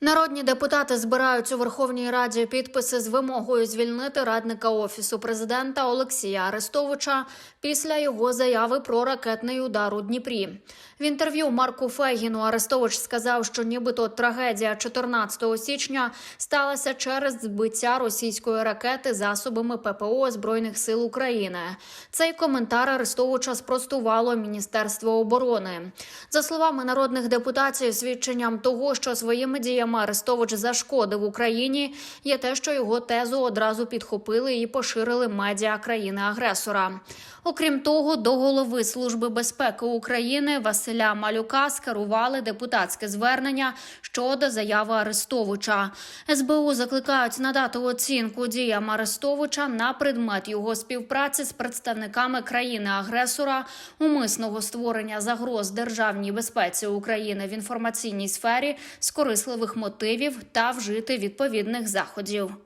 Народні депутати збирають у Верховній Раді підписи з вимогою звільнити радника офісу президента Олексія Арестовича після його заяви про ракетний удар у Дніпрі. В інтерв'ю Марку Фегіну Арестович сказав, що нібито трагедія 14 січня сталася через збиття російської ракети засобами ППО збройних сил України. Цей коментар Арестовича спростувало Міністерство оборони. За словами народних депутатів, свідченням того, що своїми діями Арестович зашкодив Україні, є те, що його тезу одразу підхопили і поширили медіа країни-агресора. Окрім того, до голови Служби безпеки України Василя Малюка скерували депутатське звернення щодо заяви Арестовича. СБУ закликають надати оцінку діям Арестовича на предмет його співпраці з представниками країни-агресора, умисного створення загроз державній безпеці України в інформаційній сфері з корисливих мотивів та вжити відповідних заходів.